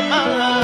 i'm Baba.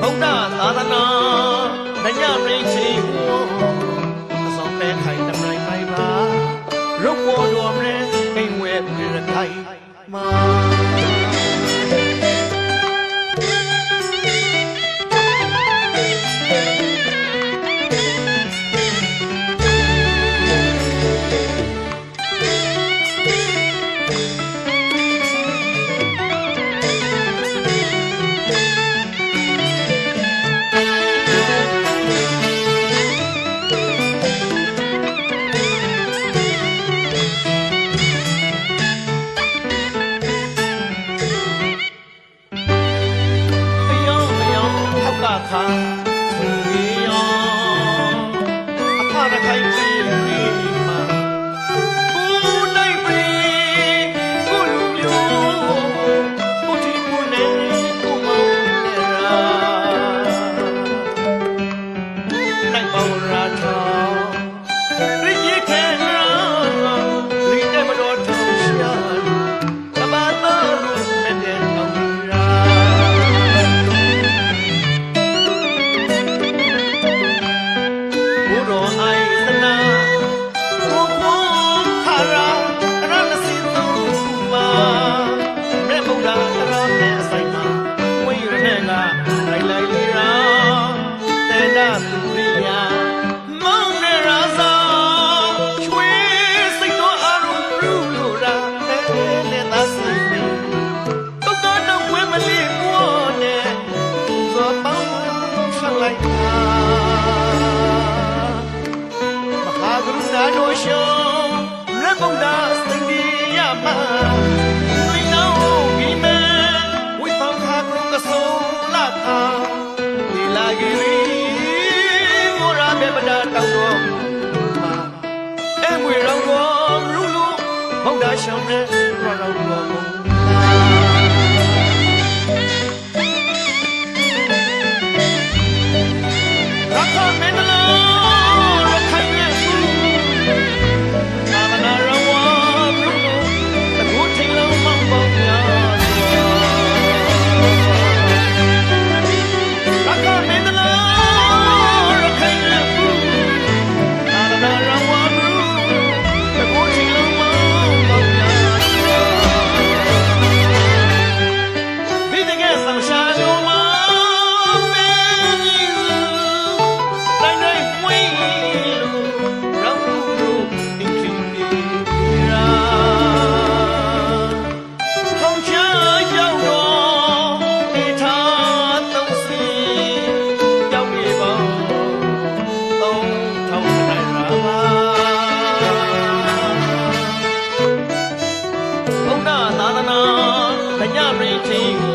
ဗုဒ္ဓသာသနာညရိတ်ချေ đẹp người thầy mà. 他。 လိုက်တာမဟာကရုဏာတော်ရှုံးလွတ်ကုန်တာစိတ်ဒီရမှာလိနောင်းဂိမဲဝိသောခါကရုကဆောလာတာဒီလာဂီရီမောရာဘေပဒါတောင်းတော်မှာအငွေရောင်းတော်လူလူဘုရားရှောင်းတဲ့ရောင်းတော် Jeitinho